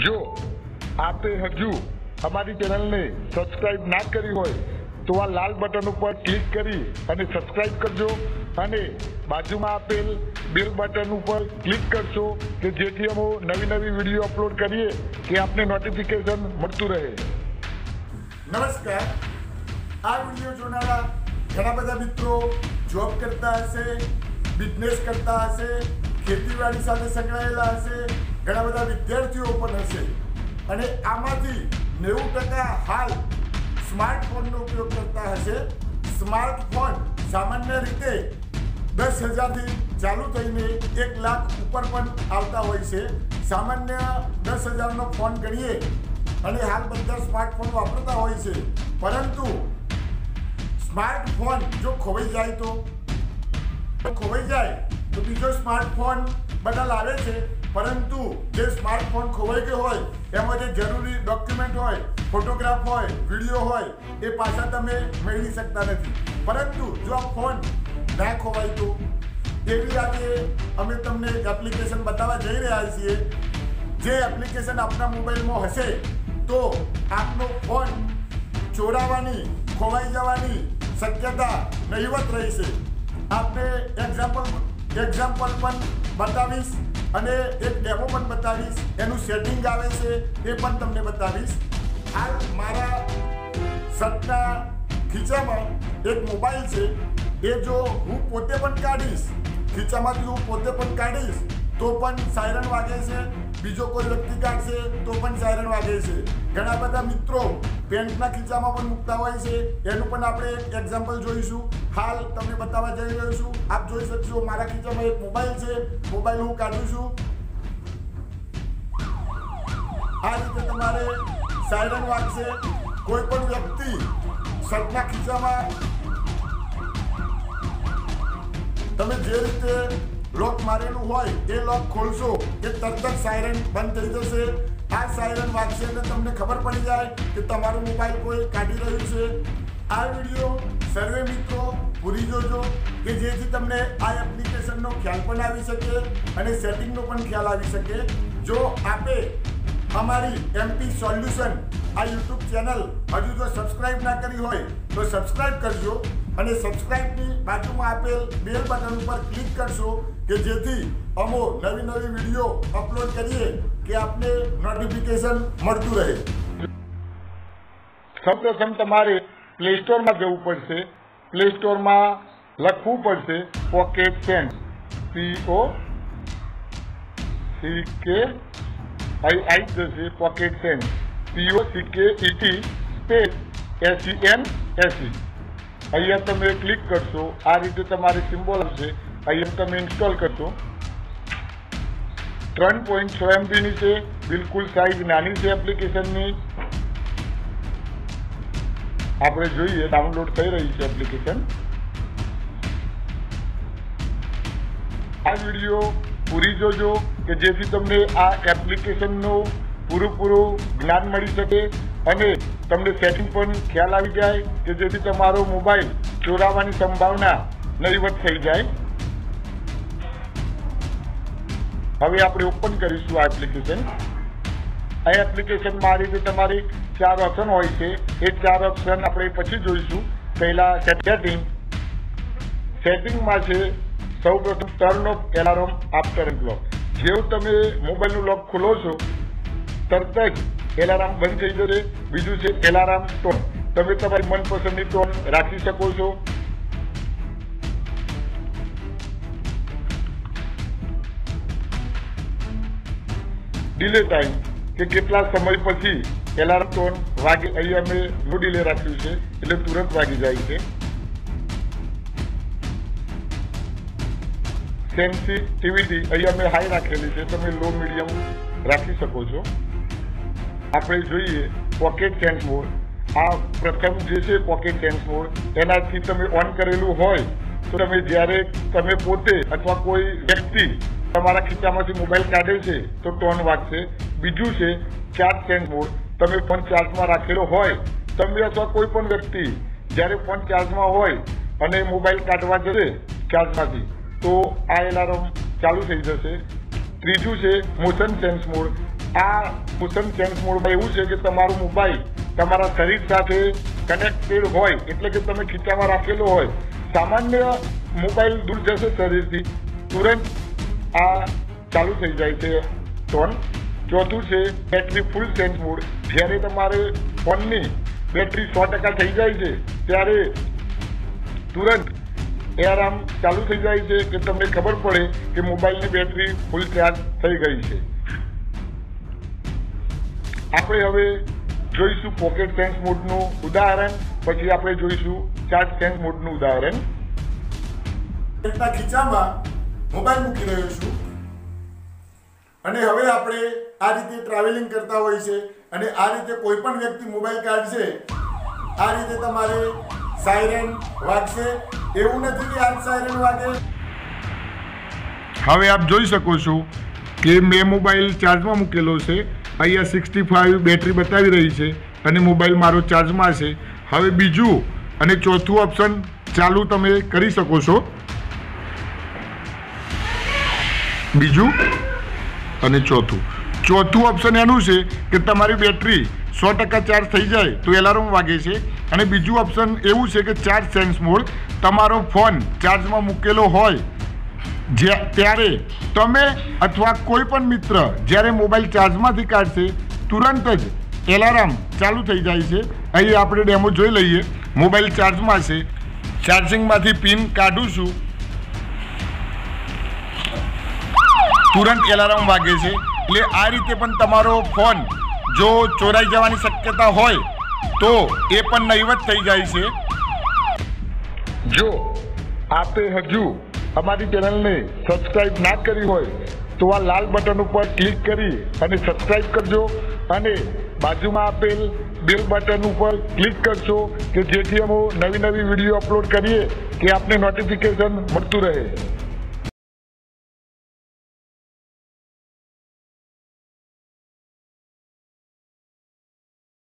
જો આપે હજુ અમારી ચેનલને સબસ્ક્રાઇબ ના કરી હોય, તો આ લાલ બટન ઉપર ક્લિક કરી અને સબસ્ક્રાઇબ કરજો. અને બાજુમાં આપેલ બેલ બટન ઉપર ક્લિક કરશો કે જેથી અમે નવી નવી વીડિયો અપલોડ કરીએ કે આપને નોટિફિકેશન મળતું રહે. નમસ્કાર. આ વીડિયો જોનારા ઘણા બધા મિત્રો જોબ કરતા હશે બિઝનેસ કરતા હશે, ખેતીવાડી સાથે સંકળાયેલા હશે ઘણા બધા વિદ્યાર્થીઓ પણ હશે. અને આમાંથી નેવું ટકા હાલ સ્માર્ટફોનનો ઉપયોગ કરતા હશે. સ્માર્ટફોન સામાન્ય રીતે દસ હજારથી ચાલુ થઈને એક લાખ ઉપર પણ આવતા હોય છે. સામાન્ય દસ હજારનો ફોન ગણીએ અને હાલ બધા સ્માર્ટફોન વાપરતા હોય છે. પરંતુ સ્માર્ટફોન જો ખોવાઈ જાય તો, ખોવાઈ જાય તો બીજો સ્માર્ટફોન બધા લાવે છે, પરંતુ જે સ્માર્ટફોન ખોવાઈ ગયો હોય, એમાં જે જરૂરી ડોક્યુમેન્ટ હોય ફોટોગ્રાફ હોય વીડિયો હોય, એ પાછા તમે મેળવી શકતા નથી. પરંતુ જો આ ફોન ના ખોવાય તો? એવી આજે અમે તમને એપ્લિકેશન બતાવવા જઈ રહ્યા છીએ. જે એપ્લિકેશન આપના મોબાઈલમાં હશે, તો આપનો ફોન ચોરાવાની, ખોવાઈ જવાની શક્યતા નહીવત રહેશે આપને એક્ઝામ્પલ એક્ઝામ્પલ પણ બતાવીશ અને એક ડેમો પણ બતાવીશ. એનું સેટિંગ આવે છે, એ પણ તમને બતાવીશ. આ મારા શર્ટના ખીચામાં એક મોબાઈલ છે. એ જો હું પોતે પણ કાઢીશ, ખીચામાંથી હું પોતે પણ કાઢીશ, તો પણ સાયરન વાગે છે. બીજો કોઈ વ્યક્તિ કાઢશે, તો પણ સાયરન વાગે છે. ઘણા બધા મિત્રો પેન્ટના ખીચામાં પણ મૂકતા હોય છે. એનું પણ આપણે એક એક્ઝામ્પલ જોઈશું. હાલ તમને બતાવવા જઈ રહ્યો છું. આપ જોઈ શકશો મારા ખીચામાં એક મોબાઈલ છે. મોબાઈલ હું કાઢું છું. આ રીતે તમારે સાયરન વાગશે. કોઈ પણ વ્યક્તિ શર્ટના ખીચામાં તમે જે રીતે લોક મારેલું હોય એ લોક ખોલશો, એ તરત જ સાયરન બંધ થઈ જશે. આ સાયરન વાગશે એટલે તમને ખબર પડી જાય કે તમારો મોબાઈલ કોઈ કાઢી રહ્યું છે. આ વીડિયો સર્વે મિત્રો, પૂરી જોજો કે જેથી તમને આ એપ્લિકેશનનો ખ્યાલ પણ આવી શકે અને સેટિંગનો પણ ખ્યાલ આવી શકે. જો આપે અમારી એમપી સોલ્યુશન આ યુટ્યુબ ચેનલ હજુ જો સબસ્ક્રાઇબ ના કરી હોય તો સબસ્ક્રાઇબ કરજો અને સબસ્ક્રાઇબની બાજુમાં આપેલ બેલ બટન ઉપર ક્લિક કરશો કે જેથી અમો નવી નવી વીડિયો અપલોડ કરીએ કે આપને નોટિફિકેશન મળતું રહે. સૌપ્રથમ તમારે પ્લે સ્ટોરમાં જવું પડશે. પ્લે સ્ટોરમાં લખવું પડશે pocket sense P O C K I I જશે pocket sense P O C K E T space એસી એન એસી અહીંયા તમે ક્લિક કરશો. આ રીતે તમારે સિમ્બોલ આવશે. અહીંયા તમે ઇન્સ્ટોલ કરશો. ત્રણ પોઈન્ટ છ એમબીની છે. બિલકુલ સાઈઝ નાની છે એપ્લિકેશનની આપણે જોઈએ ડાઉનલોડ થઈ રહી છે એપ્લિકેશન આ વીડિયો પૂરી જોજો કે જેથી તમને આ એપ્લિકેશનનું પૂરું પૂરું જ્ઞાન મળી શકે અને તમને સેટિંગ પણ ખ્યાલ આવી જાય કે જેથી તમારો મોબાઈલ ચોરાવાની સંભાવના નહીવત થઈ જાય. હવે આપણે ઓપન કરીશું આ એપ્લિકેશન આ એપ્લિકેશનમાં આ રીતે તમારી ચાર ઓપ્શન હોય છે. એ ચાર ઓપ્શન આપણે પછી જોઈશું. પહેલા સેટિંગ સેટિંગમાં છે સૌ પ્રથમ turn off alarm after clock જેવું તમે મોબાઈલનું લોક ખોલો છો, તરત જ એલાર્મ બંધ થઈ જશે. બીજું છે એલાર્મ ટોન તમે તમારી મનપસંદની ટોન રાખી શકો છો. ડિલે ટાઈમ કે કેટલા સમય પછી એલાર્મ ટોન વાગે અહીંયા અમે નો લે રાખ્યું છે, એટલે તુરંત વાગી જાય છે. સેન્સિટિવિટી અહીંયા અમે હાઈ રાખેલી છે, તમે લો મીડિયમ રાખી શકો છો. આપણે જોઈએ પોકેટ સેન્સ મોડ આ પ્રથમ જે છે પોકેટ સેન્સ મોડ એનાથી તમે ઓન કરેલું હોય તો તમે જ્યારે તમે પોતે અથવા કોઈ વ્યક્તિ તમારા ખીચામાંથી મોબાઈલ કાઢે છે, તો ટોન વાગશે બીજું છે ચાર્જ સેન્સ મોડ તમે ફોન ચાર્જમાં રાખેલો હોય, તમે અથવા કોઈ પણ વ્યક્તિ, જ્યારે ફોન ચાર્જમાં હોય અને મોબાઈલ કાઢવા જશે ચાર્જમાંથી તો આ એલાર્મ ચાલુ થઈ જશે. ત્રીજું છે મોશન સેન્સ મોડ આ મોશન સેન્સ મોડમાં એવું છે કે તમારું મોબાઈલ તમારા શરીર સાથે કનેક્ટેડ હોય, એટલે કે તમે ખીચામાં રાખેલો હોય, સામાન્ય મોબાઈલ દૂર જશે શરીરથી. તુરંત આ ચાલુ થઈ જાય છે ટોન ચોથું છે બેટરી ફૂલ સેન્સ મોડ જ્યારે તમારે ફોનની બેટરી સો ટકા થઈ જાય છે, ત્યારે તુરંત એલાર્મ ચાલુ થઈ જાય છે કે તમને ખબર પડે કે મોબાઈલની બેટરી ફૂલ ચાર્જ થઈ ગઈ છે. આપણે હવે જોઈશું પોકેટ સેન્સ મોડનું ઉદાહરણ, પછી આપણે જોઈશું ચાર્જ સેન્સ મોડનું ઉદાહરણ. ખીચામાં મોબાઈલ મૂકી રહ્યો છું. અને હવે આપણે આ રીતે ટ્રાવેલિંગ કરતા હોય છે અને આ રીતે કોઈ પણ વ્યક્તિ મોબાઈલ કાઢશે, આ રીતે તમારે સાયરન વાગશે. એવું નથી કે આજ સાયરન વાગે. હવે આપ જોઈ શકો છો કે મેં મોબાઈલ ચાર્જમાં મૂકેલો છે. અહીંયા સિક્સટી ફાઇવ બેટરી બતાવી રહી છે અને મોબાઈલ મારો ચાર્જમાં છે. હવે બીજું અને ચોથું ઓપ્શન ચાલુ તમે કરી શકો છો. બીજું? અને ચોથું. ચોથું ઓપ્શન એનું છે કે તમારી બેટરી સો ટકા ચાર્જ થઈ જાય તો એલાર્મ વાગે છે. અને બીજું ઓપ્શન એવું છે કે ચાર્જ સેન્સ મોડ તમારો ફોન ચાર્જમાં મૂકેલો હોય જે ત્યારે તમે અથવા કોઈ પણ મિત્ર જ્યારે મોબાઈલ ચાર્જમાંથી કાઢશે, તુરંત જ એલાર્મ ચાલુ થઈ જાય છે. અહીં આપણે ડેમો જોઈ લઈએ. મોબાઈલ ચાર્જમાં છે. ચાર્જિંગમાંથી પિન કાઢું છું. તુરંત એલાર્મ વાગે છે. એટલે આ રીતે પણ તમારો ફોન જો ચોરાઈ જવાની શક્યતા હોય, તો એ પણ નહીવત થઈ જાય છે. જો આપે હજુ અમારી ચેનલને સબસ્ક્રાઇબ ના કરી હોય, તો આ લાલ બટન ઉપર ક્લિક કરી અને સબસ્ક્રાઇબ કરજો અને બાજુમાં આપેલ બેલ બટન ઉપર ક્લિક કરશો કે જેથી અમે નવી નવી વીડિયો અપલોડ કરીએ કે આપને નોટિફિકેશન મળતું રહે.